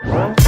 ส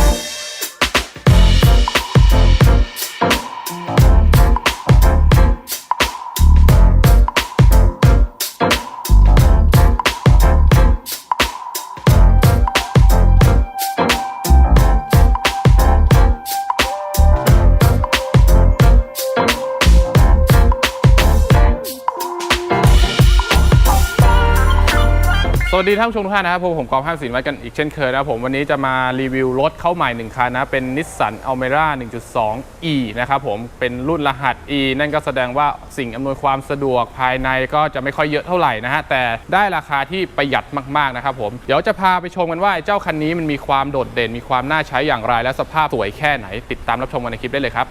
วัสดีท่านผู้ชมทุกท่านนะครับผมผมกอล์ฟห้ามสินไว้กันอีกเช่นเคยนะครับผมวันนี้จะมารีวิวรถเข้าใหม่ 1 คันนะ เป็น Nissan Almera 1.2 E นะครับผมเป็นรุ่นรหัส E นั่นก็แสดงว่าสิ่งอำนวยความสะดวกภายในก็จะไม่ค่อยเยอะเท่าไหร่นะฮะ แต่ได้ราคาที่ประหยัดมาก ๆ นะครับผม เดี๋ยวจะพาไปชมกันว่าเจ้าคันนี้มันมีความโดดเด่นมีความน่าใช้อย่างไร และสภาพสวยแค่ไหน ติดตามรับชมกันในคลิปได้เลยครับ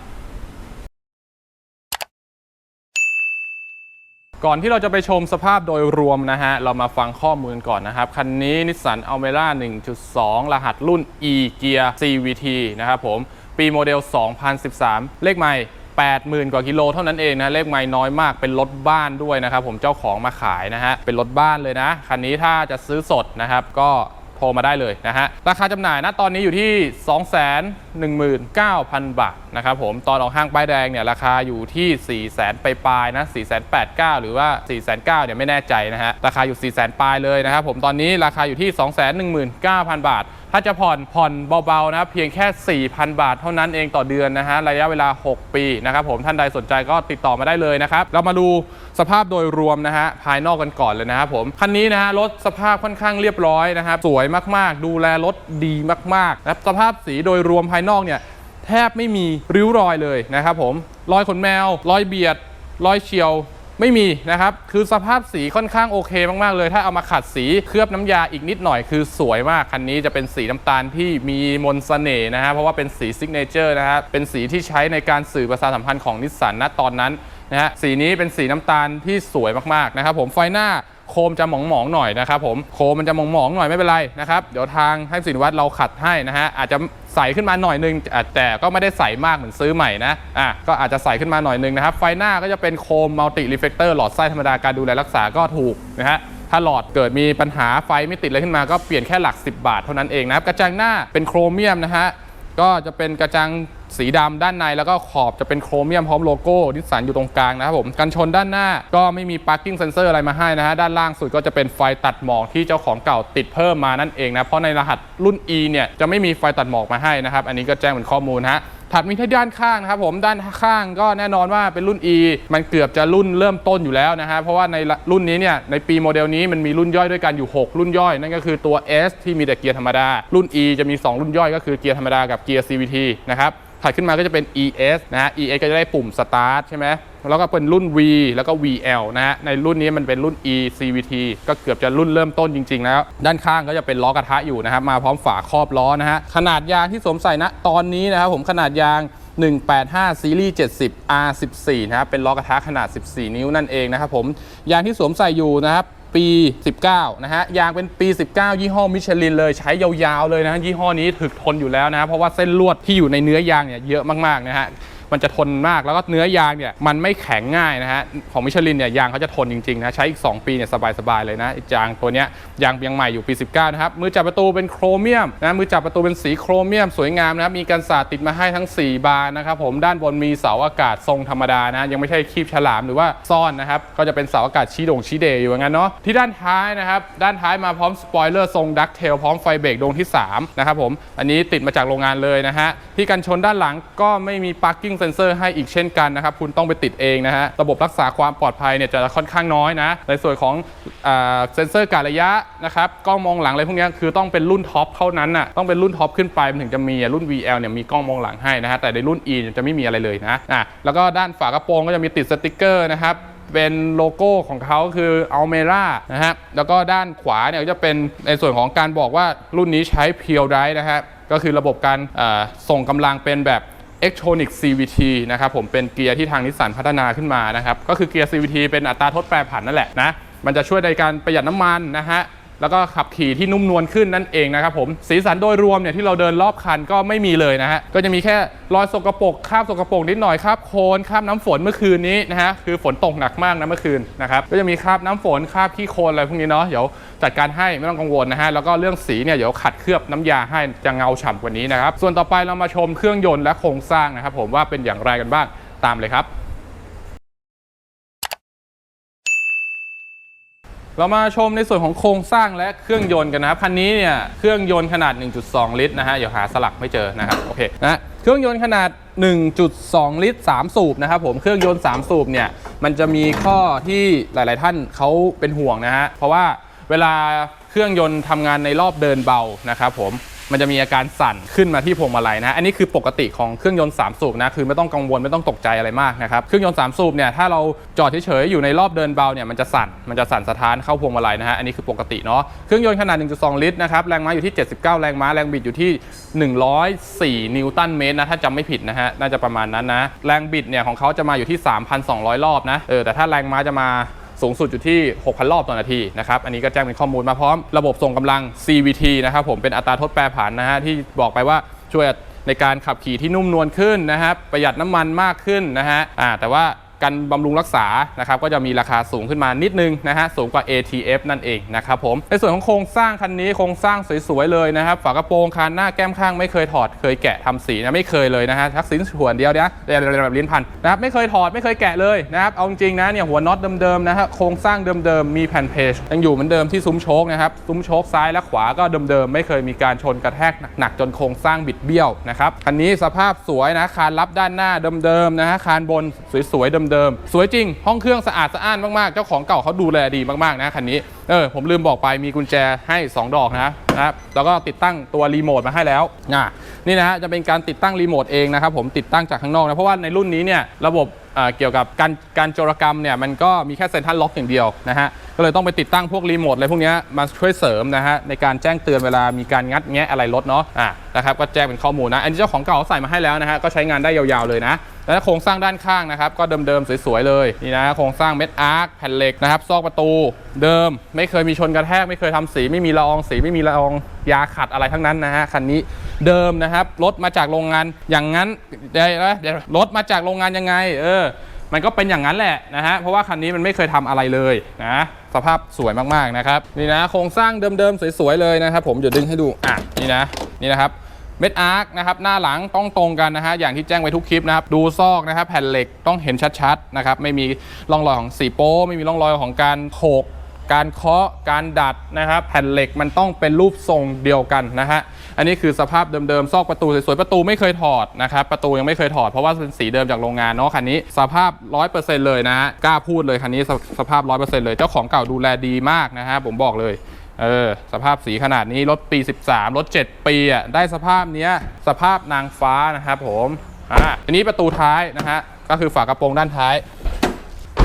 ก่อนที่เราจะไปชมสภาพโดยรวมนะฮะ เรามาฟังข้อมูลก่อนนะครับ คันนี้นิสสันอัลเมร่า1.2 รหัสรุ่น E เกียร์ CVT นะครับผม ปีโมเดล 2013 เลขใหม่ 80,000 กว่ากิโลเท่านั้นเองนะ เลขไม่น้อยมาก เป็นรถบ้านด้วยนะครับผม เจ้าของมาขายนะฮะ เป็นรถบ้านเลยนะ คันนี้ถ้าจะซื้อสดนะครับ ก็ โทรมาได้เลยนะฮะ ราคาจำหน่ายนะตอนนี้อยู่ที่ 219,000 บาทนะครับผม ตอนออกห้างป้ายแดงเนี่ยราคาอยู่ที่ 400,000 ปลายๆนะ 4 8 9 0หรือว่า 4 9 0 0 0เนี่ยไม่แน่ใจนะฮะ ราคาอยู่4 0 0 0 0 ปลายเลยนะครับผม ตอนนี้ราคาอยู่ที่ 219,000 บาทถ้าจะผ่อนผ่อนเบาๆนะครับเพียงแค่ 4,000 บาทเท่านั้นเองต่อเดือนนะฮะระยะเวลา 6 ปีนะครับผมท่านใดสนใจก็ติดต่อมาได้เลยนะครับ เรามาดูสภาพโดยรวมนะฮะภายนอกกันก่อนเลยนะครับผมคันนี้นะฮะรถสภาพค่อนข้างเรียบร้อยนะครับสวยมากๆ ดูแลรถดีมากๆนะสภาพสีโดยรวมภายนอกเนี่ยแทบไม่มีริ้วรอยเลยนะครับผมรอยขนแมวรอยเบียดรอยเฉียว ไม่มีนะครับ คือสภาพสีค่อนข้างโอเคมาก ๆ เลย ถ้าเอามาขัดสีเคลือบน้ำยาอีกนิดหน่อยคือสวยมาก คันนี้จะเป็นสีน้ำตาลที่มีมนสเสน่ห์นะฮะ เพราะว่าเป็นสีซิกเนเจอร์นะฮะ เป็นสีที่ใช้ในการสื่อประสาสัมพันธ์ของนิสสันณตอนนั้นนะฮะ สีนี้เป็นสีน้ำตาลที่สวยมาก ๆ นะครับผม ไฟหน้า โคมจะหมองๆหน่อยนะครับผมโคมมันจะหมองๆหน่อยไม่เป็นไรนะครับเดี๋ยวทางให้สินวัตรเราขัดให้นะฮะอาจจะใสขึ้นมาหน่อยนึงอะแต่ก็ไม่ได้ใสมากเหมือนซื้อใหม่นะอะก็อาจจะใสขึ้นมาหน่อยนึงนะครับไฟหน้าก็จะเป็นโคมมัลติรีเฟกเตอร์หลอดไส้ธรรมดาการดูแลรักษาก็ถูกนะฮะถ้าหลอดเกิดมีปัญหาไฟไม่ติดอะไรขึ้นมาก็เปลี่ยนแค่หลัก 10 บาทเท่านั้นเองนะครับกระจังหน้าเป็นโครเมียมนะฮะก็จะเป็นกระจัง สีดำด้านในแล้วก็ขอบจะเป็นโครเมียมพร้อมโลโก้นิสสันอยู่ตรงกลางนะครับผมกันชนด้านหน้าก็ไม่มี parking sensor อะไรมาให้นะฮะด้านล่างสุดก็จะเป็นไฟตัดหมอกที่เจ้าของเก่าติดเพิ่มมานั่นเองนะเพราะในรหัสรุ่น E เนี่ยจะไม่มีไฟตัดหมอกมาให้นะครับอันนี้ก็แจ้งเป็นข้อมูลฮะถัดมีที่ด้านข้างนะครับผมด้านข้างก็แน่นอนว่าเป็นรุ่น E มันเกือบจะรุ่นเริ่มต้นอยู่แล้วนะฮะเพราะว่าในรุ่นนี้เนี่ยในปีโมเดลนี้มันมีรุ่นย่อยด้วยกันอยู่ 6 รุ่นย่อย นั่นก็คือตัว S ที่มีแต่เกียร์ธรรมดา รุ่น E จะมี 2 รุ่นย่อยก็คือเกียร์ธรรมดากับเกียร์ CVT นะครับ ถัดขึ้นมาก็จะเป็น ES นะฮะ ES ก็จะได้ปุ่ม Start ใช่ไหมแล้วก็เป็นรุ่น V แล้วก็ VL นะฮะ ในรุ่นนี้มันเป็นรุ่น E CVT ก็เกือบจะรุ่นเริ่มต้นจริง ๆ แล้ว ด้านข้างก็จะเป็นล้อกระทะอยู่นะครับ มาพร้อมฝาครอบล้อนะฮะ ขนาดยางที่สวมใส่ณตอนนี้นะครับผมขนาดยาง 185 ซีรีส์ 70 R14 นะครับ เป็นล้อกระทะขนาด 14 นิ้วนั่นเองนะครับผม ยางที่สวมใส่อยู่นะครับ ปี 19 นะฮะ ยางเป็นปี 19 ยี่ห้อมิชลินเลยใช้ยาวๆเลยนะยี่ห้อนี้ถึกทนอยู่แล้วนะ เพราะว่าเส้นลวดที่อยู่ในเนื้อยางเนี่ยเยอะมากๆนะฮะ มันจะทนมากแล้วก็เนื้อยางเนี่ยมันไม่แข็งง่ายนะฮะของมิชลินเนี่ยยางเขาจะทนจริงๆนะใช้อีก 2 ปีเนี่ยสบายๆเลยนะยางตัวเนี้ยยางยังใหม่อยู่ปี 19 นะครับ มือจับประตูเป็นโครเมียมนะมือจับประตูเป็นสีโครเมียม สวยงามนะครับมีกันสาดติดมาให้ทั้ง 4 บานนะครับผมด้านบนมีเสาอากาศทรงธรรมดานะยังไม่ใช่คีบฉลามหรือว่าซ่อนนะครับก็จะเป็นเสาอากาศชี้โด่งชี้เดย์อยู่งนั้นเนาะที่ด้านท้ายนะครับด้านท้ายมาพร้อมสปอยเลอร์ทรงดักเทลพร้อมไฟเบรกดวงที่3นะครับผมอันนี้ติดมาจากโรงงานเลยนะฮะที่กันชนด้านหลังก็ไม่มี parking sensor ให้อีกเช่นกันนะครับ คุณต้องไปติดเองนะฮะ ระบบรักษาความปลอดภัยเนี่ยจะค่อนข้างน้อยนะ ในส่วนของเซนเซอร์การระยะนะครับ กล้องมองหลังอะไรพวกนี้คือต้องเป็นรุ่นท็อปเท่านั้นน่ะ ต้องเป็นรุ่นท็อปขึ้นไปมันถึงจะมีรุ่น VL เนี่ยมีกล้องมองหลังให้นะฮะ แต่ในรุ่น E จะไม่มีอะไรเลยนะ อะ แล้วก็ด้านฝากระโปรงก็จะมีติดสติกเกอร์นะครับเป็นโลโก้ของเขาคือ Almera นะฮะ แล้วก็ด้านขวาเนี่ยจะเป็นในส่วนของการบอกว่ารุ่นนี้ใช้ Pure Drive นะฮะ ก็คือระบบการส่งกำลังเป็นแบบ Electronic CVT นะครับผมเป็นเกียร์ที่ทางนิสสันพัฒนาขึ้นมานะครับก็คือเกียร์ CVT เป็นอัตราทดแปรผันนั่นแหละนะมันจะช่วยในการประหยัดน้ำมันนะฮะ แล้วก็ขับขี่ที่นุ่มนวลขึ้นนั่นเองนะครับผมสีสันโดยรวมเนี่ยที่เราเดินรอบคันก็ไม่มีเลยนะฮะก็จะมีแค่รอยสกปรกคราบสกปรกนิดหน่อยคราบโคลนคราบน้ำฝนเมื่อคืนนี้นะฮะคือฝนตกหนักมากนะเมื่อคืนนะครับก็จะมีคราบน้ำฝนคราบขี้โคลนอะไรพวกนี้เนาะเดี๋ยวจัดการให้ไม่ต้องกังวลนะฮะแล้วก็เรื่องสีเนี่ยเดี๋ยวขัดเคลือบน้ำยาให้จะเงาฉ่ำกว่านี้นะครับส่วนต่อไปเรามาชมเครื่องยนต์และโครงสร้างนะครับผมว่าเป็นอย่างไรกันบ้างตามเลยครับ เรามาชมในส่วนของโครงสร้างและเครื่องยนต์กันนะครับคันนี้เนี่ยเครื่องยนต์ขนาด 1.2 ลิตรนะฮะเดี๋ยวหาสลักไม่เจอนะครับโอเคนะเครื่องยนต์ขนาด 1.2 ลิตร 3 สูบนะครับผมเครื่องยนต์ 3 สูบเนี่ยมันจะมีข้อที่หลาย ๆ ท่านเขาเป็นห่วงนะฮะเพราะว่าเวลาเครื่องยนต์ทำงานในรอบเดินเบานะครับผม มันจะมีอาการสั่นขึ้นมาที่พวงมาลัยนะอันนี้คือปกติของเครื่องยนต์3สูบนะคือไม่ต้องกังวลไม่ต้องตกใจอะไรมากนะครับเครื่องยนต์3สูบเนี่ยถ้าเราจอดเฉยๆอยู่ในรอบเดินเบาเนี่ยมันจะสั่นมันจะสั่นสะท้านเข้าพวงมาลัยนะฮะอันนี้คือปกติเนาะเครื่องยนต์ขนาด 1.2 ลิตรนะครับแรงม้าอยู่ที่ 79 แรงม้าแรงบิดอยู่ที่ 104 นิวตันเมตรนะถ้าจำไม่ผิดนะฮะน่าจะประมาณนั้นนะแรงบิดเนี่ยของเขาจะมาอยู่ที่ 3,200 รอบนะเออแต่ถ้าแรงม้าจะมา สูงสุดอยู่ที่ 6,000 รอบต่อนาทีนะครับอันนี้ก็แจ้งเป็นข้อมูลมาพร้อมระบบส่งกำลัง CVT นะครับผมเป็นอัตราทดแปรผันนะฮะที่บอกไปว่าช่วยในการขับขี่ที่นุ่มนวลขึ้นนะครับประหยัดน้ำมันมากขึ้นนะฮะแต่ว่า การบำรุงรักษานะครับก็จะมีราคาสูงขึ้นมานิดนึงนะฮะสูงกว่า ATF นั่นเองนะครับผมในส่วนของโครงสร้างคันนี้โครงสร้างสวยๆเลยนะครับฝากระโปรงคานหน้าแก้มข้างไม่เคยถอดเคยแกะทำสีนะไม่เคยเลยนะฮะทักษิณส่วนเดียวนะเดี๋ยแบบลิ้นพันนะครับไม่เคยถอดไม่เคยแกะเลยนะครับเอาจริงนะเนี่ยหัวน็อตเดิมๆนะฮะโครงสร้างเดิมๆมีแผ่นเพจยังอยู่เหมือนเดิมที่ซุ้มโชคนะครับซุ้มโชคซ้ายและขวาก็เดิมๆไม่เคยมีการชนกระแทกหนักๆจนโครงสร้างบิดเบี้ยวนะครับคันนี้สภาพสวยนะคานรับด้านหน้าเดิมๆนะฮะคานบนสวยๆเดิมๆ สวยจริง ห้องเครื่องสะอาดสะอ้านมากๆ เจ้าของเก่าเขาดูแลดีมากๆนะคันนี้ เออผมลืมบอกไปมีกุญแจให้ 2 ดอกนะนะครับแล้วก็ติดตั้งตัวรีโมทมาให้แล้วอะนี่นะฮะจะเป็นการติดตั้งรีโมทเองนะครับผมติดตั้งจากข้างนอกนะเพราะว่าในรุ่นนี้เนี่ยระบบเกี่ยวกับการการโจรกรรมเนี่ยมันก็มีแค่เซ็นทรัลล็อกอย่างเดียวนะฮะก็เลยต้องไปติดตั้งพวกรีโมทอะไรพวกนี้มาช่วยเสริมนะฮะในการแจ้งเตือนเวลามีการงัดแงะอะไรรถเนาะอะนะครับก็แจ้งเป็นข้อมูลนะ อันนี้เจ้าของเก่าใส่มาให้แล้วนะฮะก็ใช้งานได้ยาวๆเลยนะ แล้วโครงสร้างด้านข้างนะครับก็เดิมๆสวยๆเลยนี่นะโครงสร้างเม็ดอาร์คแผ่นเหล็กนะครับซอกประตูเดิมไม่เคยมีชนกระแทกไม่เคยทำสีไม่มีละอองสีไม่มีละอองยาขัดอะไรทั้งนั้นนะฮะคันนี้เดิมนะครับรถมาจากโรงงานอย่างนั้นเดี๋ยวรถมาจากโรงงานยังไงเออมันก็เป็นอย่างนั้นแหละนะฮะเพราะว่าคันนี้มันไม่เคยทำอะไรเลยนะสภาพสวยมากๆนะครับนี่นะโครงสร้างเดิมๆสวยๆเลยนะครับผมจะดึงให้ดูอะนี่นะนี่นะครับ เม็ดอาร์คนะครับหน้าหลังต้องตรงกันนะฮะอย่างที่แจ้งไว้ทุกคลิปนะครับดูซอกนะครับแผ่นเหล็กต้องเห็นชัดๆนะครับไม่มีร่องรอยของสีโป้ไม่มีร่องรอยของการโขกการเคาะการดัดนะครับแผ่นเหล็กมันต้องเป็นรูปทรงเดียวกันนะฮะอันนี้คือสภาพเดิมๆซอกประตูสวยๆประตูไม่เคยถอดนะครับประตูยังไม่เคยถอดเพราะว่าเป็นสีเดิมจากโรงงานเนาะคันนี้สภาพ 100%เลยนะฮะกล้าพูดเลยคันนี้สสภาพ 100%เลยเจ้าของเก่าดูแลดีมากนะฮะผมบอกเลย เออสภาพสีขนาดนี้รถปี 13รถ7 ปีอะได้สภาพเนี้ยสภาพนางฟ้านะครับผมอ่าอันนี้ประตูท้ายนะฮะก็คือฝากระโปรงด้านท้าย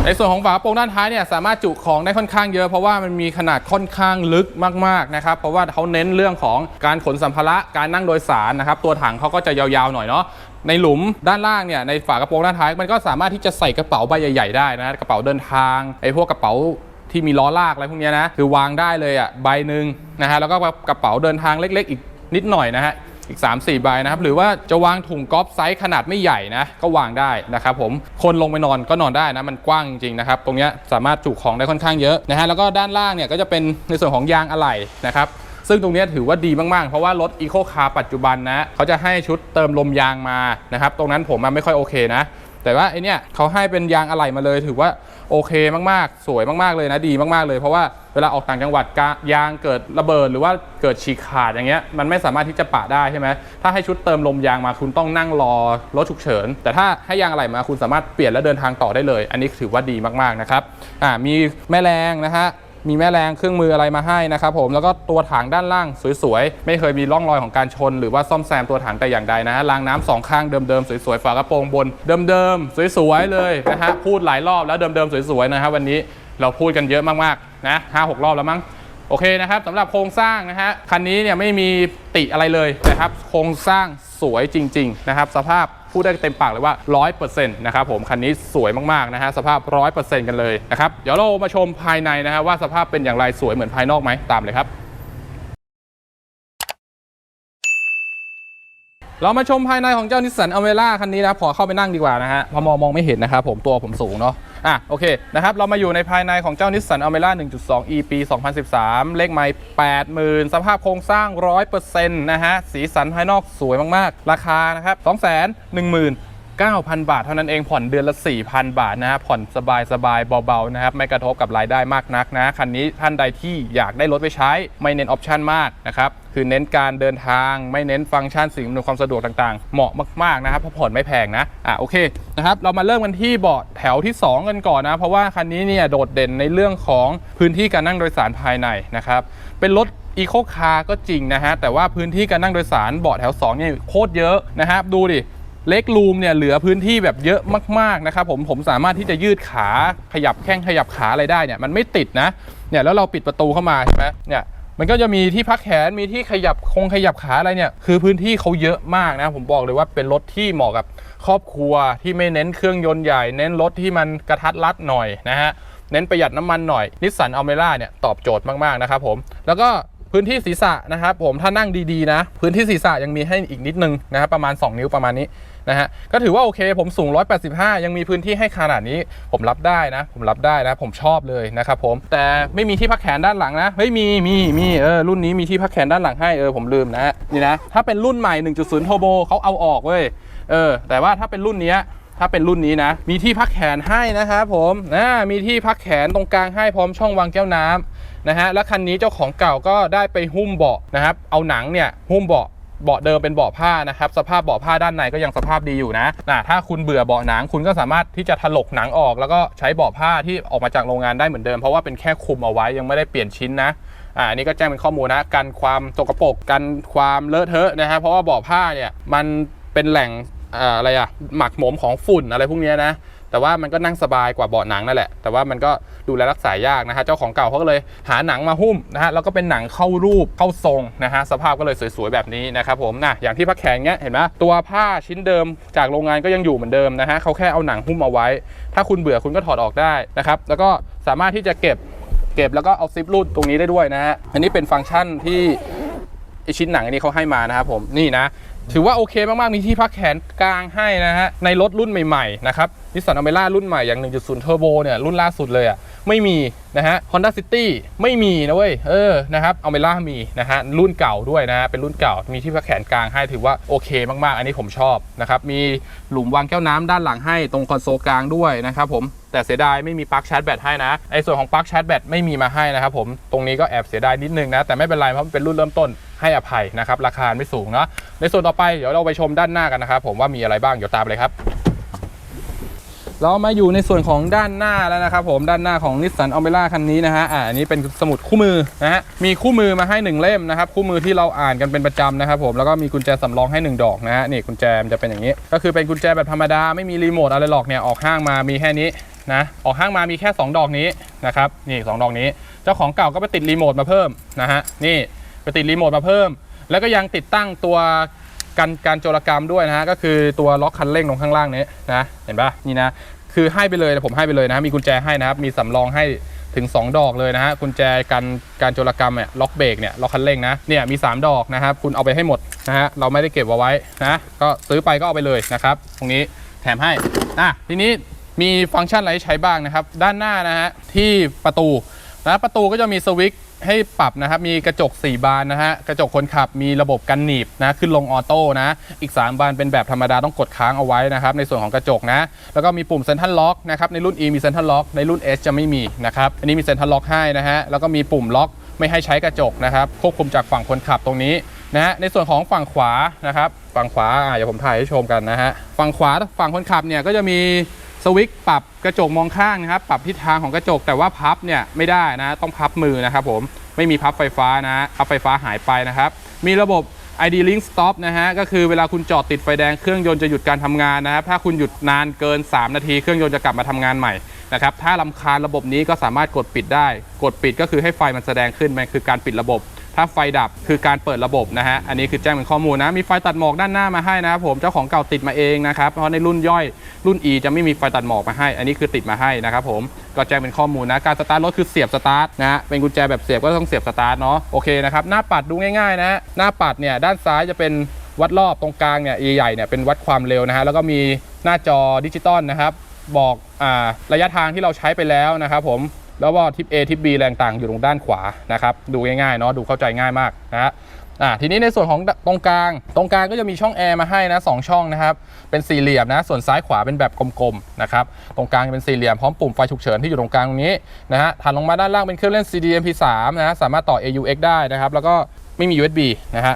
ในส่วนของฝากระโปรงด้านท้ายเนี่ยสามารถจุของได้ค่อนข้างเยอะเพราะว่ามันมีขนาดค่อนข้างลึกมากๆนะครับเพราะว่าเขาเน้นเรื่องของการขนสัมภาระการนั่งโดยสารนะครับตัวถังเขาก็จะยาวๆหน่อยเนาะในหลุมด้านล่างเนี่ยในฝากระโปรงด้านท้ายมันก็สามารถที่จะใส่กระเป๋าใบใหญ่ๆได้นะกระเป๋าเดินทางไอ้พวกกระเป๋า ที่มีล้อลากอะไรพวกนี้นะคือวางได้เลยอะใบหนึ่งนะฮะแล้วก็กระเป๋าเดินทางเล็ก ๆ อีกนิดหน่อยนะฮะอีก 3 4 ใบนะครับ หรือว่าจะวางถุงกอล์ฟไซส์ขนาดไม่ใหญ่นะ ก็วางได้นะครับผมคนลงไปนอนก็นอนได้นะ มันกว้างจริงๆนะครับ ตรงนี้สามารถจุของได้ค่อนข้างเยอะนะฮะแล้วก็ด้านล่างเนี่ยก็จะเป็นในส่วนของยางอะไหล่นะครับซึ่งตรงนี้ถือว่าดีมากๆ เพราะว่ารถอีโคคาร์ปัจจุบันนะ เขาจะให้ชุดเติมลมยางมานะครับ ตรงนั้นผมมันไม่ค่อยโอเคนะ แต่ว่าไอเนี้ยเขาให้เป็นยางอะไหล่มาเลยถือว่าโอเคมากๆ สวยมากๆเลยนะดีมากๆเลย เพราะว่าเวลาออกต่างจังหวัดกยางเกิดระเบิดหรือว่าเกิดฉีกขาดอย่างเงี้ยมันไม่สามารถที่จะปะได้ใช่ไหมถ้าให้ชุดเติมลมยางมาคุณต้องนั่งรอรถฉุกเฉิน แต่ถ้าให้ยางอะไหล่มาคุณสามารถเปลี่ยนและเดินทางต่อได้เลย อันนี้ถือว่าดีมากๆนะครับอ่ามีแม่แรงนะฮะ มีแม่แรงเครื่องมืออะไรมาให้นะครับผมแล้วก็ตัวถังด้านล่างสวยๆ ไม่เคยมีร่องรอยของการชน หรือว่าซ่อมแซมตัวถังแต่อย่างใดนะฮะรางน้ำสองข้างเดิมๆสวยๆฝากระโปรงบน เดิมๆสวยๆเลยนะฮะพูดหลายรอบแล้วเดิมๆสวยๆนะฮะวันนี้เราพูดกันเยอะมากๆนะห้าหกรอบแล้วมั้ง โอเคนะครับสำหรับโครงสร้างนะฮะคันนี้เนี่ยไม่มีติอะไรเลยนะครับ โครงสร้างสวยจริง ๆ นะครับ สภาพพูดได้เต็มปากเลยว่า 100%นะครับผมคันนี้สวยมากๆนะฮะสภาพ 100%กันเลยนะครับเดี๋ยวเรามาชมภายในนะฮะว่าสภาพเป็นอย่างไรสวยเหมือนภายนอกไหมตามเลยครับเรามาชมภายในของเจ้านิสสันอเมร่าคันนี้นะขอเข้าไปนั่งดีกว่านะฮะพอมองมองไม่เห็นนะครับผมตัวผมสูงเนาะ อะโอเคนะครับเรามาอยู่ในภายในของเจ้านิสสันอเมร่า1.2 e ปี 2013 เลขไมล์80,000 สภาพโครงสร้าง 100%นะฮะสีสันภายนอกสวยมากๆ ราคานะครับ 210,000 9,000 บาทเท่านั้นเองผ่อนเดือนละ 4,000 บาทนะฮะผ่อนสบายสบายๆเบาๆนะครับไม่กระทบกับรายได้มากนักนะคันนี้ท่านใดที่อยากได้รถไปใช้ ไม่เน้นออปชันมากนะครับคือเน้นการเดินทางไม่เน้นฟังก์ชันสิ่งอำนวยความสะดวกต่างๆ เหมาะมากๆนะครับเพราะผ่อนไม่แพงนะอะโอเคนะครับเรามาเริ่มกันที่เบาะแถวที่ 2 กันก่อนนะเพราะว่าคันนี้เนี่ยโดดเด่นในเรื่องของพื้นที่การนั่งโดยสารภายในนะครับเป็นรถอีโคคาร์ก็จริงนะฮะแต่ว่าพื้นที่การนั่งโดยสารเบาะแถว2เนี่ยโคตรเยอะนะครับดูดิ เล็กรูมเนี่ยเหลือพื้นที่แบบเยอะมากๆนะครับผมผมสามารถที่จะยืดขาขยับแข้งขยับขาอะไรได้เนี่ยมันไม่ติดนะเนี่ยแล้วเราปิดประตูเข้ามาใช่ไหมเนี่ยมันก็จะมีที่พักแขนมีที่ขยับคงขยับขาอะไรเนี่ยคือพื้นที่เขาเยอะมากนะผมบอกเลยว่าเป็นรถที่เหมาะกับครอบครัวที่ไม่เน้นเครื่องยนต์ใหญ่ เน้นรถที่มันกระทัดรัดหน่อยนะฮะเน้นประหยัดน้ำมันหน่อยนิสสันอัลเมร่าเนี่ยตอบโจทย์มากๆนะครับผมแล้วก็ พื้นที่ศีรษะนะครับผมถ้านั่งดีๆนะ พื้นที่ศีรษะยังมีให้อีกนิดนึงนะครับประมาณ 2 นิ้วประมาณนี้นะฮะก็ถือว่าโอเคผมสูง 185 ยังมีพื้นที่ให้ขนาดนี้ ผมรับได้นะ ผมรับได้นะ ผมชอบเลยนะครับผมแต่ไม่มีที่พักแขนด้านหลังนะเฮ้ยมีมีมีเออรุ่นนี้มีที่พักแขนด้านหลังให้เออผมลืมนะฮะนี่นะถ้าเป็นรุ่นใหม่ 1.0 Turbo เขาเอาออกเว้ยเออแต่ว่าถ้าเป็นรุ่นนี้ถ้าเป็นรุ่นนี้นะ มีที่พักแขนให้นะครับผมนะมีที่พักแขนตรงกลางให้พร้อมช่องวางแก้วน้ำ นะฮะและคันนี้เจ้าของเก่าก็ได้ไปหุ้มเบาะนะครับเอาหนังเนี่ยหุ้มเบาะเบาะเดิมเป็นเบาะผ้านะครับสภาพเบาะผ้าด้านในก็ยังสภาพดีอยู่นะนะถ้าคุณเบื่อเบาะหนังคุณก็สามารถที่จะถลกหนังออก แล้วก็ใช้เบาะผ้าที่ออกมาจากโรงงานได้เหมือนเดิมเพราะว่าเป็นแค่คุมเอาไว้ยังไม่ได้เปลี่ยนชิ้นนะอ่าอันนี้ก็แจ้งเป็นข้อมูลนะกันความสกปรกกันความเลอะเทอะนะฮะเพราะว่าเบาะผ้าเนี่ยมันเป็นแหล่งอ่าอะไรอะหมักหมมของฝุ่นอะไรพวกนี้นะ แต่ว่ามันก็นั่งสบายกว่าเบาะหนังนั่นแหละ แต่ว่ามันก็ดูแลรักษายากนะฮะ เจ้าของเก่าเขาก็เลยหาหนังมาหุ้มนะฮะ แล้วก็เป็นหนังเข้ารูปเข้าทรงนะฮะ สภาพก็เลยสวยๆแบบนี้นะครับผมนะอย่างที่พักแขนเนี้ยเห็นไหมตัวผ้าชิ้นเดิมจากโรงงานก็ยังอยู่เหมือนเดิมนะฮะเขาแค่เอาหนังหุ้มเอาไว้ ถ้าคุณเบื่อคุณก็ถอดออกได้นะครับ แล้วก็สามารถที่จะเก็บเก็บแล้วก็เอาซิปรูดตรงนี้ได้ด้วยนะฮะ อันนี้เป็นฟังก์ชันที่ไอชิ้นหนังอันนี้เขาให้มานะครับผมนี่นะ ถือว่าโอเคมากๆ มีที่พักแขนกลางให้นะฮะ ในรถรุ่นใหม่ๆ นะครับนิสสันอเมร่ารุ่นใหม่อย่าง 1.0 Turbo เนี่ยรุ่นล่าสุดเลยอะไม่มีนะฮะ Honda City ไม่มีนะเว้ย เออ นะครับอเมร่ามีนะฮะ รุ่นเก่าด้วยนะฮะเป็นรุ่นเก่า มีที่พักแขนกลางให้ถือว่าโอเคมากๆ อันนี้ผมชอบนะครับ มีหลุมวางแก้วน้ำด้านหลังให้ตรงคอนโซลกลางด้วยนะครับผม แต่เสียดายไม่มีปลั๊กชาร์จแบตให้นะไอ้ส่วนของปลั๊กชาร์จแบตไม่มีมาให้นะครับผมตรงนี้ก็แอบเสียดายนิดนึงนะแต่ไม่เป็นไรเพราะมันเป็นรุ่นเริ่มต้นให้อภัยนะครับราคาไม่สูงเนาะในส่วนต่อไปเดี๋ยวเราไปชมด้านหน้ากันนะครับผมว่ามีอะไรบ้างเดี๋ยวตามเลยครับเรามาอยู่ในส่วนของด้านหน้าแล้วนะครับผมด้านหน้าของ Nissan a l m e r a คันนี้นะฮะอ่าอันนี้เป็นสมุดคู่มือนะฮะมีคู่มือมาให้หนึ่งเล่มนะครับคู่มือที่เราอ่านกันเป็นประจำนะครับผมแล้วก็มีกุญแจสำรองให้หนึ่งดอกนะฮะนี่กุญแจมันจะเป็นอย่างนี้ ก็คือเป็นกุญแจแบบธรรมดาไม่มีรีโมทอะไรหรอกเนี่ยออกห้างมามีแค่นี้ นะออกห้างมามีแค่ 2 ดอกนี้นะครับนี่สองดอกนี้ เจ้าของเก่าก็ไปติดรีโมทมาเพิ่มนะฮะนี่ไปติดรีโมทมาเพิ่ม แล้วก็ยังติดตั้งตัวกันการโจรกรรมด้วยนะฮะก็คือตัวล็อกคันเร่งตรงข้างล่างนี้นะเห็นปะนี่นะคือให้ไปเลยนะผมให้ไปเลยนะมีกุญแจให้นะครับมีสำรองให้ถึง 2 ดอกเลยนะฮะกุญแจการการโจรกรรมเนี่ยล็อกเบรกเนี่ยล็อกคันเร่งนะเนี่ยมี 3 ดอกนะครับคุณเอาไปให้หมดนะฮะเราไม่ได้เก็บเอาไว้นะก็ซื้อไปก็เอาไปเลยนะครับตรงนี้แถมให้อะทีนี้ มีฟังก์ชันอะไรให้ใช้บ้างนะครับ ด้านหน้านะฮะที่ประตูนะประตูก็จะมีสวิตช์ให้ปรับนะครับ มีกระจก 4 บานนะฮะ กระจกคนขับมีระบบกันหนีบนะ ขึ้นลงออโต้นะ อีก 3 บานเป็นแบบธรรมดาต้องกดค้างเอาไว้นะครับ ในส่วนของกระจกนะ แล้วก็มีปุ่มเซ็นทัลล็อกนะครับ ในรุ่น E มีเซ็นทัลล็อก ในรุ่น S จะไม่มีนะครับ อันนี้มีเซ็นทัลล็อกให้นะฮะ แล้วก็มีปุ่มล็อกไม่ให้ใช้กระจกนะครับ ควบคุมจากฝั่งคนขับตรงนี้นะฮะ ในส่วนของฝั่งขวานะครับ ฝั่งขวาอ่าเดี๋ยวผมถ่ายให้ชมกันนะฮะ ฝั่งขวาฝั่งคนขับเนี่ยก็จะมี สวิตช์ปรับกระจกมองข้างนะครับ ปรับทิศทางของกระจกแต่ว่าพับเนี่ยไม่ได้นะ ต้องพับมือนะครับผมไม่มีพับไฟฟ้านะพับไฟฟ้าหายไปนะครับ มีระบบ ID Link Stop นะฮะ ก็คือเวลาคุณจอดติดไฟแดงเครื่องยนต์จะหยุดการทำงานนะครับ ถ้าคุณหยุดนานเกิน 3 นาทีเครื่องยนต์จะกลับมาทำงานใหม่นะครับ ถ้าลำคาญระบบนี้ก็สามารถกดปิดได้ กดปิดก็คือให้ไฟมันแสดงขึ้นมันคือการปิดระบบ ถ้าไฟดับคือการเปิดระบบนะฮะ อันนี้คือแจ้งเป็นข้อมูลนะ มีไฟตัดหมอกด้านหน้ามาให้นะครับผม เจ้าของเก่าติดมาเองนะครับ เพราะในรุ่นย่อยรุ่น E จะไม่มีไฟตัดหมอกมาให้ อันนี้คือติดมาให้นะครับผม ก็แจ้งเป็นข้อมูลนะ การสตาร์ทรถคือเสียบสตาร์ทนะ เป็นกุญแจแบบเสียบก็ต้องเสียบสตาร์ทเนาะ โอเคนะครับ หน้าปัดดูง่ายๆนะ หน้าปัดเนี่ยด้านซ้ายจะเป็นวัดรอบตรงกลางเนี่ยใหญ่เนี่ยเป็นวัดความเร็วนะฮะ แล้วก็มีหน้าจอดิจิตอลนะครับ บอกอระยะทางที่เราใช้ไปแล้วนะครับผม แล้วก็ทิป A ทิป B แรงต่างอยู่ตรงด้านขวานะครับดูง่ายๆเนาะดูเข้าใจง่ายมากนะฮะอ่าทีนี้ในส่วนของตรงกลาง ตรงกลางก็จะมีช่องแอร์มาให้นะสองช่องนะครับ เป็นสี่เหลี่ยมนะ ส่วนซ้ายขวาเป็นแบบกลมๆนะครับตรงกลางเป็นสี่เหลี่ยมพร้อมปุ่มไฟฉุกเฉินที่อยู่ตรงกลางตรงนี้นะฮะถัดลงมาด้านล่างเป็นเครื่องเล่น CD MP3 นะฮะสามารถต่อ AUX ได้นะครับ แล้วก็ไม่มี USB นะฮะ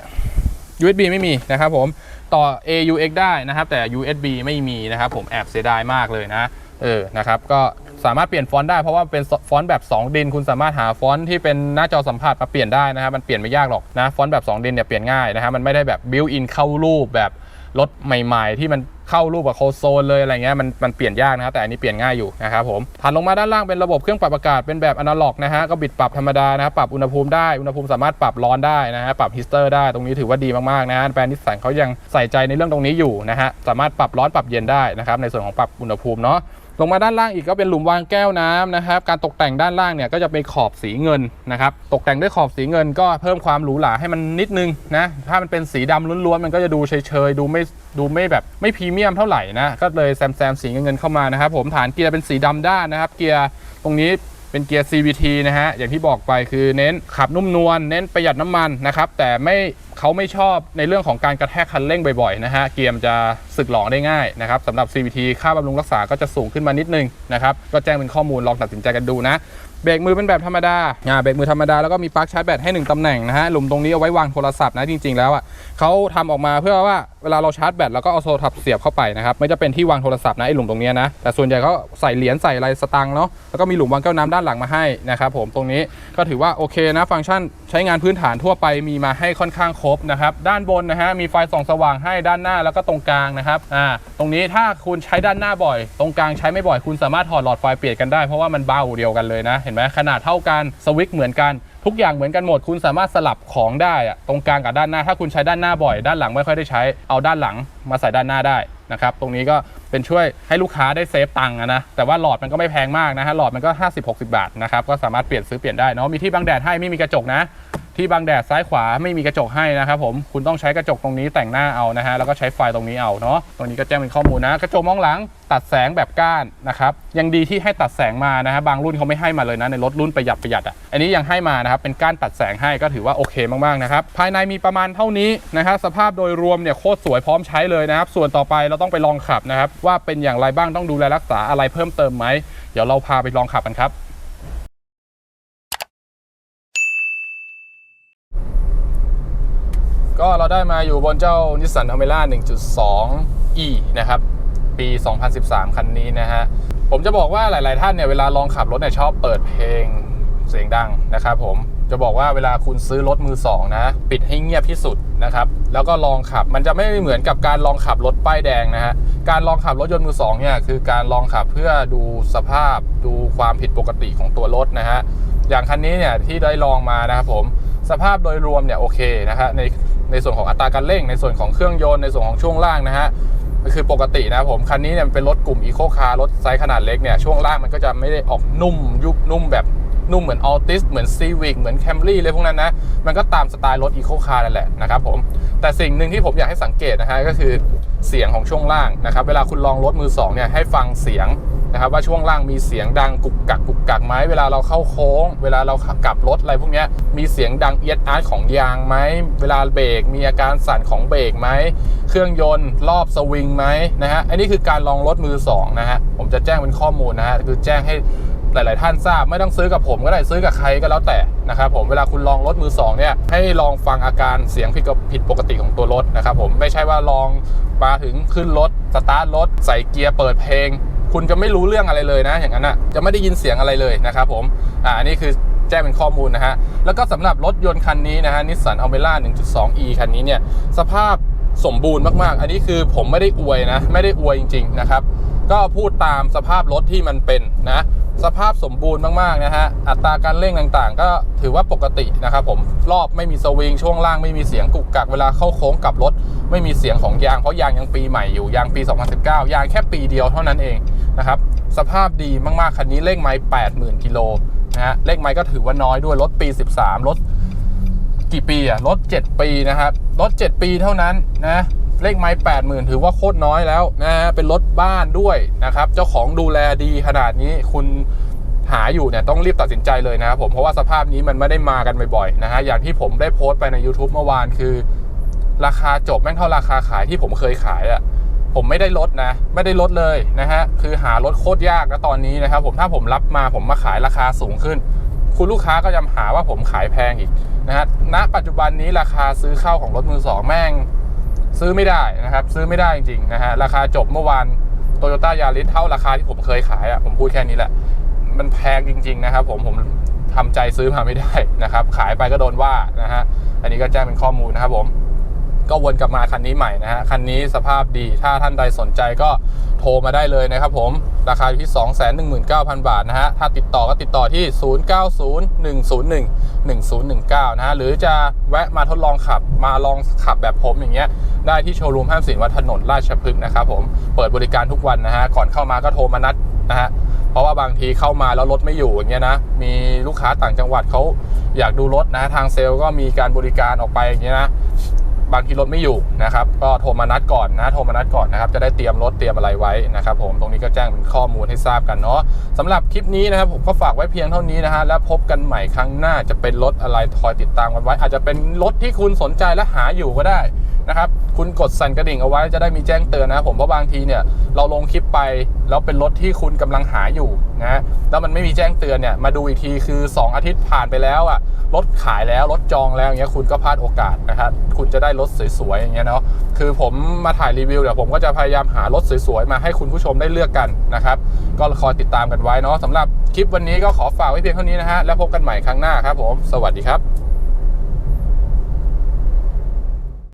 USB ไม่มีนะครับผมต่อ AUX ได้นะครับ แต่ USB ไม่มีนะครับ ผมแอบเสียดายมากเลยนะเออนะครับก็ สามารถเปลี่ยนฟอนต์ได้เพราะว่าเป็นฟอนต์แบบ 2 ดิน คุณสามารถหาฟอนต์ที่เป็นหน้าจอสัมผัสมาเปลี่ยนได้นะครับมันเปลี่ยนไม่ยากหรอกนะฟอนต์แบบ 2 ดินเนี่ยเปลี่ยนง่ายนะฮะมันไม่ได้แบบบิวอินเข้ารูปแบบรถใหม่ ๆ ที่มันเข้ารูปกับโคโซนเลยอะไรเงี้ยมันมันเปลี่ยนยากนะครับแต่อันนี้เปลี่ยนง่ายอยู่นะครับผมถัดลงมาด้านล่างเป็นระบบเครื่องปรับอากาศเป็นแบบอนาล็อกนะฮะก็บิดปรับธรรมดานะครับปรับอุณหภูมิได้อุณหภูมิสามารถปรับร้อนได้นะฮะปรับฮีสเตอร์ได้ตรงนี้ถือว่าดีมากๆนะฮะแบรนด์นิสสันเขายังใส่ใจในเรื่องตรงนี้อยู่นะฮะสามารถปรับร้อนปรับเย็นได้นะครับในส่วนของปรับอุณหภูมิเนาะ ลงมาด้านล่างอีกก็เป็นหลุมวางแก้วน้ำนะครับ การตกแต่งด้านล่างเนี่ยก็จะเป็นขอบสีเงินนะครับ ตกแต่งด้วยขอบสีเงินก็เพิ่มความหรูหราให้มันนิดนึงนะ ถ้ามันเป็นสีดำล้วนๆมันก็จะดูเฉยๆ ดูไม่ดูไม่แบบไม่พรีเมียมเท่าไหร่นะ ก็เลยแซมแซมสีเงินเข้ามานะครับ ผมฐานเกียร์เป็นสีดำด้านนะครับ เกียร์ตรงนี้ เป็นเกียร์ CVT นะฮะ อย่างที่บอกไปคือเน้นขับนุ่มนวล เน้นประหยัดน้ำมันนะครับ แต่ไม่เขาไม่ชอบในเรื่องของการกระแทกคันเร่งบ่อยๆนะฮะ เกียร์จะสึกหลอได้ง่ายนะครับสำหรับ CVT ค่าบำรุงรักษาก็จะสูงขึ้นมานิดนึงนะครับ ก็แจ้งเป็นข้อมูลลองตัดสินใจกันดูนะ เบรกมือเป็นแบบธรรมดาอ่าเบรกมือธรรมดาแล้วก็มีปลั๊กชาร์จแบตให้ 1ตำแหน่งนะฮะหลุมตรงนี้เอาไว้วางโทรศัพท์นะจริง ๆ แล้วอะเขาทำออกมาเพื่อว่าเวลาเราชาร์จแบตแล้วก็เอาโทรศัพท์เสียบเข้าไปนะครับไม่จะเป็นที่วางโทรศัพท์นะไอ้หลุมตรงนี้นะแต่ส่วนใหญ่เขาใส่เหรียญใส่อะไรสตังค์เนาะแล้วก็มีหลุมวางแก้วน้ำด้านหลังมาให้นะครับผมตรงนี้ก็ถือว่าโอเคนะฟังก์ชันใช้งานพื้นฐานทั่วไปมีมาให้ค่อนข้างครบนะครับด้านบนนะฮะมีไฟส่องสว่างให้ด้านหน้าแล้วก็ตรงกลางนะครับอ่าตรงนี้ถ้าคุณใช้ด้านหน้าบ่อย ตรงกลางใช้ไม่บ่อยคุณสามารถถอดหลอดไฟเปลี่ยนกันได้เพราะว่ามันเบ้าเดียวกันเลยนะเห็นไหมขนาดเท่ากันสวิตช์เหมือนกันทุกอย่างเหมือนกันหมด คุณสามารถสลับของได้อะตรงกลางกับด้านหน้า ถ้าคุณใช้ด้านหน้าบ่อย ด้านหลังไม่ค่อยได้ใช้เอาด้านหลังมาใส่ด้านหน้าได้นะครับตรงนี้ก็เป็นช่วยให้ลูกค้าได้เซฟตังค์นะแต่ว่าหลอดมันก็ไม่แพงมากนะฮะหลอดมันก็ 50-60 บาทนะครับก็สามารถเปลี่ยนซื้อเปลี่ยนได้เนาะมีที่บังแดดให้ไม่มีกระจกนะ ที่บังแดดซ้ายขวาไม่มีกระจกให้นะครับผมคุณต้องใช้กระจกตรงนี้แต่งหน้าเอานะฮะแล้วก็ใช้ไฟตรงนี้เอาเนาะตรงนี้ก็แจ้งเป็นข้อมูลนะ กระจกมองหลังตัดแสงแบบก้านนะครับยังดีที่ให้ตัดแสงมานะฮะบางรุ่นเขาไม่ให้มาเลยนะในรถรุ่นประหยัดประหยัดอะอันนี้ยังให้มานะครับเป็นก้านตัดแสงให้ก็ถือว่าโอเคมากๆนะครับภายในมีประมาณเท่านี้นะครับสภาพโดยรวมเนี่ยโคตรสวยพร้อมใช้เลยนะครับส่วนต่อไปเราต้องไปลองขับนะครับว่าเป็นอย่างไรบ้างต้องดูแลรักษาอะไรเพิ่มเติมไหมเดี๋ยวเราพาไปลองขับกันครับ ก็เราได้มาอยู่บนเจ้า Nissan Almera 1.2 E นะครับ ปี 2013 คันนี้นะฮะ ผมจะบอกว่าหลาย ๆ ท่านเนี่ยเวลาลองขับรถเนี่ยชอบเปิดเพลงเสียงดังนะครับผมจะบอกว่าเวลาคุณซื้อรถมือสองนะ ปิดให้เงียบที่สุดนะครับ แล้วก็ลองขับมันจะไม่เหมือนกับการลองขับรถป้ายแดงนะฮะการลองขับรถยนต์มือสองเนี่ยคือการลองขับเพื่อดูสภาพดูความผิดปกติของตัวรถนะฮะอย่างคันนี้เนี่ยที่ได้ลองมานะครับผมสภาพโดยรวมเนี่ยโอเคนะฮะใน ในส่วนของอัตราการเร่ง ในส่วนของเครื่องยนต์ในส่วนของช่วงล่างนะฮะก็คือปกตินะครับผมคันนี้เนี่ยเป็นรถกลุ่มอีโคคาร์รถไซส์ขนาดเล็กเนี่ยช่วงล่างมันก็จะไม่ได้ออกนุ่มยุบนุ่มแบบนุ่มเหมือนออติสเหมือนซีวิกเหมือนแคมรี่เลยพวกนั้นนะ มันก็ตามสไตล์รถอีโคคาร์นั่นแหละนะครับผม แต่สิ่งหนึ่งที่ผมอยากให้สังเกตนะฮะก็คือเสียงของช่วงล่างนะครับ เวลาคุณลองรถมือสองเนี่ยให้ฟังเสียง นะครับว่าช่วงล่างมีเสียงดังกุกกักกุกกักไหมเวลาเราเข้าโค้ง เวลาเราขับกลับรถอะไรพวกนี้มีเสียงดังเอียดอาร์ตของยางไหมเวลาเบรกมีอาการสั่นของเบรกไหมเครื่องยนต์รอบสวิงไหมนะฮะอันนี้คือการลองรถมือสองนะฮะผมจะแจ้งเป็นข้อมูลนะฮะคือแจ้งให้หลาย ๆ ท่านทราบไม่ต้องซื้อกับผมก็ได้ซื้อกับใครก็แล้วแต่นะครับผมเวลาคุณลองรถมือสองเนี่ยให้ลองฟังอาการเสียงผิดกับผิดปกติของตัวรถนะครับผมไม่ใช่ว่าลองมาถึงขึ้นรถสตาร์ทรถใส่เกียร์เปิดเพลง คุณจะไม่รู้เรื่องอะไรเลยนะ อย่างนั้นอะจะไม่ได้ยินเสียงอะไรเลยนะครับผมอ่านนี้คือแจ้งเป็นข้อมูลนะฮะ แล้วก็สำหรับรถยนต์คันนี้นะฮะนิสสันอัลเมล่า 1.2e คันนี้เนี่ย สภาพสมบูรณ์มาก ๆ อันนี้คือผมไม่ได้อวยนะ ไม่ได้อวยจริง ๆ นะครับ ก็พูดตามสภาพรถที่มันเป็นนะ สภาพสมบูรณ์มาก ๆ นะฮะ อัตราการเร่งต่างๆ ก็ถือว่าปกตินะครับผม รอบไม่มีสวิง ช่วงล่างไม่มีเสียงกุกกัก เวลาเข้าโค้งกลับรถ ไม่มีเสียงของยาง เพราะยางยังปีใหม่อยู่ ยางปี 2019 ยางแค่ปีเดียวเท่านั้นเอง นะครับ สภาพดีมากๆ คันนี้เลขไม้80,000กิโลนะฮะเลขไม้ก็ถือว่าน้อยด้วยรถปี 13รถกี่ปีอะรถ 7 ปีนะครับรถ 7 ปีเท่านั้นนะเลขไม้80,000 ถือว่าโคตรน้อยแล้วนะฮะเป็นรถบ้านด้วยนะครับ เจ้าของดูแลดีขนาดนี้คุณหาอยู่เนี่ยต้องรีบตัดสินใจเลยนะครับผมเพราะว่าสภาพนี้มันไม่ได้มากันบ่อยๆนะฮะอย่างที่ผมได้โพสต์ไปใน YouTube เมื่อวานคือ ราคาจบแม่งเท่าราคาขายที่ผมเคยขายอะ่ะ ผมไม่ได้ลดนะ ไม่ได้ลดเลยนะฮะคือหารถโคตรยากนะตอนนี้นะครับ ผมถ้าผมรับมาผมมาขายราคาสูงขึ้น คุณลูกค้าก็จะหาว่าผมขายแพงอีกนะฮะณปัจจุบันนี้ราคาซื้อเข้าของรถมือสองแม่ง ซื้อไม่ได้นะครับ ซื้อไม่ได้จริงๆนะฮะราคาจบเมื่อวานโตโยต้ายาริสเท่าราคาที่ผมเคยขายอะ่ะผมพูดแค่นี้แหละ มันแพงจริง ๆ นะครับ ผมผมทำใจซื้อมาไม่ได้นะครับ ขายไปก็โดนว่านะฮะอันนี้ก็แจ้งเป็นข้อมูลนะครับผม ก็วนกลับมาคันนี้ใหม่นะฮะคันนี้สภาพดีถ้าท่านใดสนใจก็โทรมาได้เลยนะครับผมราคาอยู่ที่ 219,000 บาทนะฮะถ้าติดต่อก็ติดต่อที่ 0901011019 นะฮะหรือจะแวะมาทดลองขับมาลองขับแบบผมอย่างเงี้ยได้ที่โชว์รูมห้างสินวัดถนนราชพฤกษ์นะครับผมเปิดบริการทุกวันนะฮะก่อนเข้ามาก็โทรมานัดนะฮะเพราะว่าบางทีเข้ามาแล้วรถไม่อยู่อย่างเงี้ยนะมีลูกค้าต่างจังหวัดเขาอยากดูรถนะทางเซลล์ก็มีการบริการออกไปอย่างเงี้ยนะ บางทีรถไม่อยู่นะครับ ก็โทรมานัดก่อนนะโทรมานัดก่อนนะครับ จะได้เตรียมรถเตรียมอะไรไว้นะครับ ผมตรงนี้ก็แจ้งเป็นข้อมูลให้ทราบกันเนาะสำหรับคลิปนี้นะครับผมก็ฝากไว้เพียงเท่านี้นะฮะแล้วพบกันใหม่ครั้งหน้าจะเป็นรถอะไรคอยติดตามกันไว้ อาจจะเป็นรถที่คุณสนใจและหาอยู่ก็ได้นะครับคุณกดสั่นกระดิ่งเอาไว้จะได้มีแจ้งเตือนนะผมเพราะบางทีเนี่ยเราลงคลิปไปแล้วเป็นรถที่คุณกำลังหาอยู่นะแล้วมันไม่มีแจ้งเตือนเนี่ยมาดูอีกทีคือ 2 อาทิตย์ผ่านไปแล้วอะ รถขายแล้วรถจองแล้วอย่างเงี้ยคุณก็พลาดโอกาสนะครับคุณจะได้รถสวยๆอย่างเงี้ยเนาะคือผมมาถ่ายรีวิวเดี๋ยวผมก็จะพยายามหารถสวยๆมาให้คุณผู้ชมได้เลือกกันนะครับก็คอยติดตามกันไว้เนาะสำหรับคลิปวันนี้ก็ขอฝากไว้เพียงเท่านี้นะฮะแล้วพบกันใหม่ครั้งหน้าครับผม สวัสดีครับ